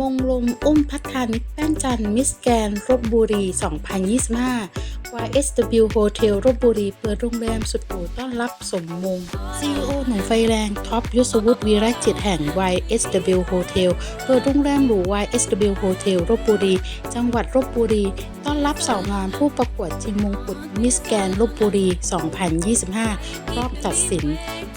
มงลมอุ้มพัฒนิตแป้นจันมิสแกนรบบุรี 2025 YSW Hotel รบบุรีเปิดโรงแรมสุดหรูต้อนรับสมมง CEO หนุ่มไฟแรงท็อปยศวุฒิวีรจิตแห่ง YSW Hotel เปิดโรงแรมหรู YSW Hotel รบบุรี จังหวัดรบบุรี ต้อนรับสาวงามผู้ประกวดชิงมงกุฎมิสแกนลบบุรี 2025 รอบตัดสิน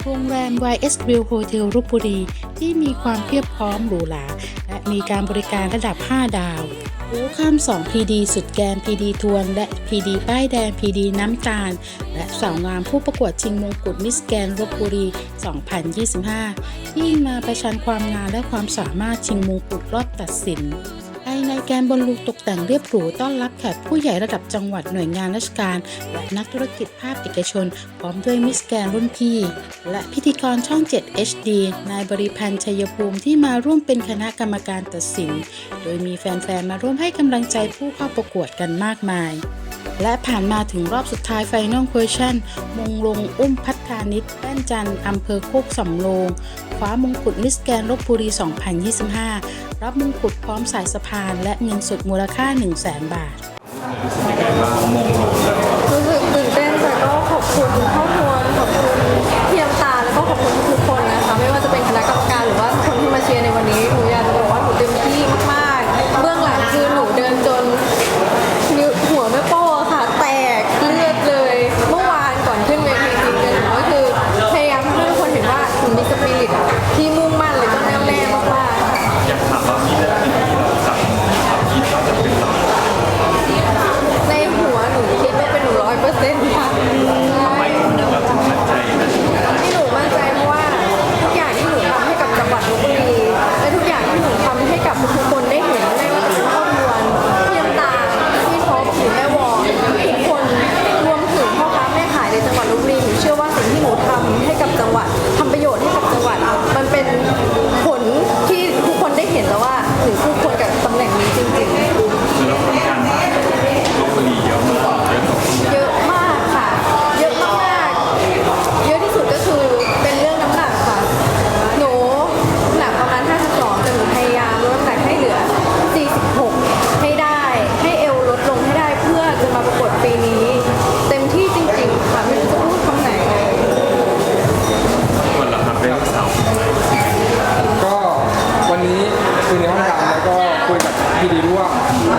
โรงแรม YSW Hotel รบบุรี ที่มีความเพียบพร้อมหรูหราและมีการบริการระดับ 5 ดาว รู้ข้าม 2 PD สุดแกน PD ทวน และ PD ป้ายแดง PD น้ำตาล และสาวงามผู้ประกวดชิงมงกุฎมิสแกนลบบุรี 2025 ที่มาประชันความงามและความสามารถชิงมงกุฎรอบตัดสินภายใน แกนบอลลูนตกแต่งเรียบหรูต้อนรับแขกผู้ใหญ่ระดับจังหวัดหน่วยงานราชการและนักธุรกิจภาคเอกชน พร้อมด้วยมิสแกนรุ่นพี่ และพิธีกรช่อง 7 HD นายบริพันธ์ชัยภูมิที่มาร่วมเป็นคณะกรรมการตัดสิน โดยมีแฟนๆ มาร่วมให้กำลังใจผู้เข้าประกวดกันมากมาย และผ่านมาถึงรอบสุดท้ายไฟนอลเควชั่นมงลงอุ้มพัฒานิตแป้นจันอำเภอโคกสำโรงคว้ามงกุฎมิสแกนลบบุรี 2025 รับมงกุฎพร้อมสายสะพาน และเงินสดมูลค่า 1 0 0 0 0แสนบาทมงลง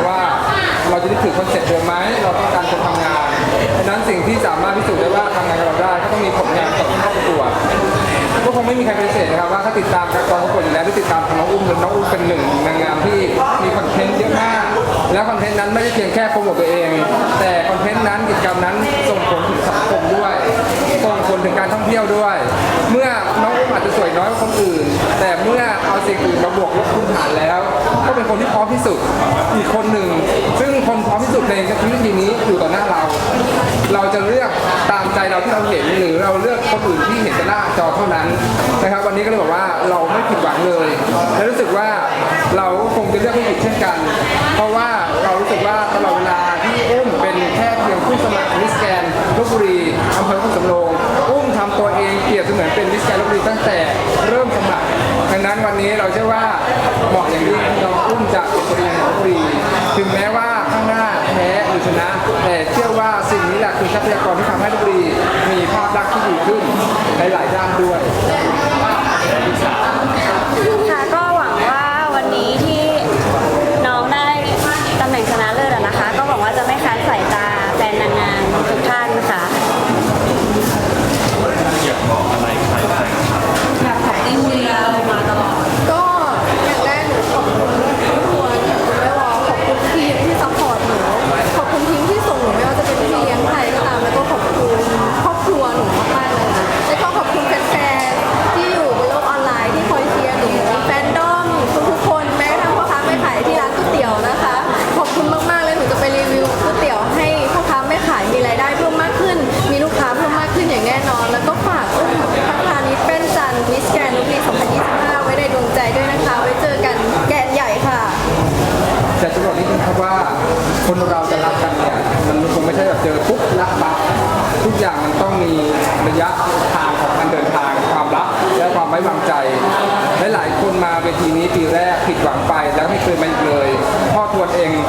ว่าเราจะได้ถือคอนเซ็ปต์เดิมไหมเราต้องการคนทำงานดังนั้นสิ่งที่สามารถพิสูจน์ได้ว่าทำงานกับเราได้ก็ต้องมีผลงานกับผู้เข้าประกวดก็คงไม่มีใครปฏิเสธนะครับว่าถ้าติดตามการกองประกวดอยู่แล้วหรือติดตามทางน้องอุ้มน้องอุ้มเป็นหนึ่งนางงามที่มีคอนเทนต์เยอะมากแล้วคอนเทนต์นั้นไม่ได้เพียงแค่โปรโมทตัวเอง แต่คอนเทนต์นั้นกิจกรรมนั้นส่งผลถึงสังคมด้วยส่งผลถึงการท่องเที่ยวด้วย เมื่อน้องอุ้มอาจจะสวยน้อยกว่าคนอื่น แต่เมื่อเอาสิ่งอื่นมาบวกลบคูณหารแล้ว ก็เป็นคนที่พร้อมที่สุด อีกคนหนึ่ง ซึ่งคนพร้อมที่สุดในชีวิตนี้อยู่ต่อหน้าเรา เราจะเลือกตามใจเราที่เราเห็นหรือเราเลือกคนอื่นที่เห็นแต่หน้าจอเท่านั้นนะครับ วันนี้ก็เลยบอกว่าเราไม่ผิดหวังเลย และรู้สึกว่าเราคงจะเลือกไม่ผิดเช่นกัน เพราะว่าเรารู้สึกว่าตลอดเวลาที่อุ้มเป็นแค่เพียงผู้สมัครมิสแกนลบบุรีอำเภอขุนสำโรงอุ้มทำตัวเองเปรียบเสมือนเป็นมิสแกนลบบุรีตั้งแต่ ว่าเหมาะอย่างยิ่งน้องอุ้มจะเป็นตัวเองของลบบุรี ถึงแม้ว่าข้างหน้าแพ้หรือชนะ แต่เชื่อว่าสิ่งนี้แหละคือทรัพยากรที่ทำให้ลบบุรีมีภาพลักษณ์ที่ดีขึ้นในหลายด้านด้วย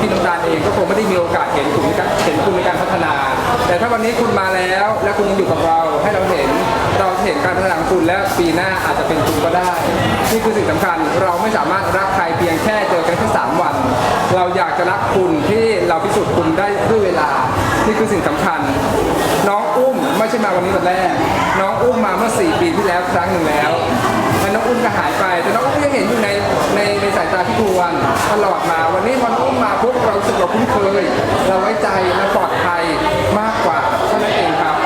พี่น้ำตาลเองก็คงไม่ได้มีโอกาสเห็นคุณเห็นคุณในการพัฒนา แต่ถ้าวันนี้คุณมาแล้ว และคุณยังอยู่กับเราให้เราเห็นเราเห็นการพัฒนาของคุณและปีหน้าอาจจะเป็นคุณก็ได้ นี่คือสิ่งสำคัญเราไม่สามารถรักใครเพียงแค่เจอกันแค่สามวัน เราอยากจะรักคุณที่เราพิสูจน์คุณได้ด้วยเวลา นี่คือสิ่งสำคัญ น้องอุ้มไม่ใช่มาวันนี้วันแรก น้องอุ้มมาเมื่อ 4 ปีที่แล้วครั้งหนึ่งแล้ว อุ้มก็หายไป แต่น้องอุ้มยังเห็นอยู่ในในในสายตาพี่ทวนตลอดมา วันนี้พอน้องอุ้มมาปุ๊บเราสึกเราคุ้นเคย เราไว้ใจเราปลอดภัยมากกว่าเท่านั้นเองครับ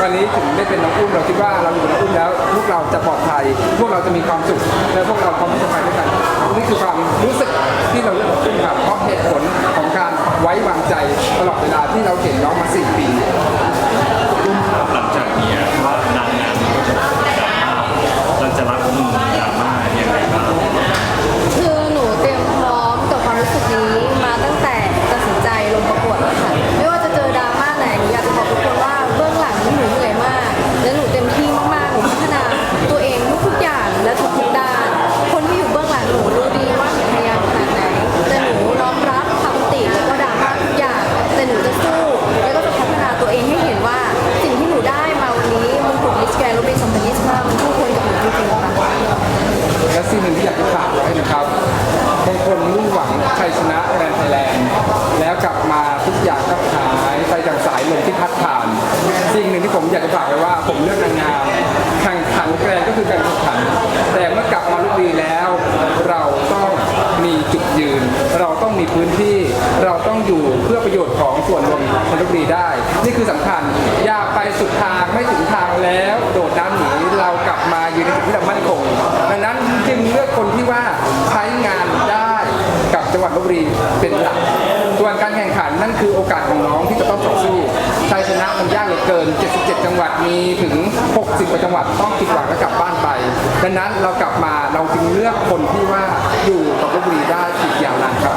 วันนี้ถึงได้เป็นน้องอุ้มเราคิดว่าเราอยู่กับน้องอุ้มแล้ว พวกเราจะปลอดภัย พวกเราจะมีความสุขและพวกเราพร้อมที่จะไปด้วยกันนี่คือความรู้สึกที่เราเลือกน้องอุ้มครับเพราะเหตุผลของการไว้วางใจตลอดเวลาที่เราเห็นน้องมา4ปี ทุกอย่าก็หายไปจากสายลมที่พัดผ่าน สิ่งหนึ่งที่ผมอยากจะฝากไว้ว่า ผมเลือกนางงามแข่งขันแกรนก็คือการแข่งขัน แต่เมื่อกลับมาลุกดีแล้ว เราต้องมีจุดยืน เราต้องมีพื้นที่ เราต้องอยู่เพื่อประโยชน์ของส่วนรวมของลุกดีได้ นี่คือสำคัญ อย่าไปสุดทางไม่ถึงทางแล้ว โดดน้ำหนีเรากลับมาอยู่ในจุดที่เรามั่นคง ดังนั้นจึงเลือกคนที่ว่าใช้งานได้กับจังหวัดลบบุรีเป็นหลัก ส่วนการแข่งขันนั่นคือโอกาสของน้องที่จะต้องต่อสู้ชัยชนะมันยากเหลือเกิน 77 จังหวัดมีถึง 60กว่าจังหวัดต้องผิดหวังและกลับบ้านไป ดังนั้นเรากลับมาเราจึงเลือกคนที่ว่าอยู่กับลบบุรีได้อีกยาวนานครับ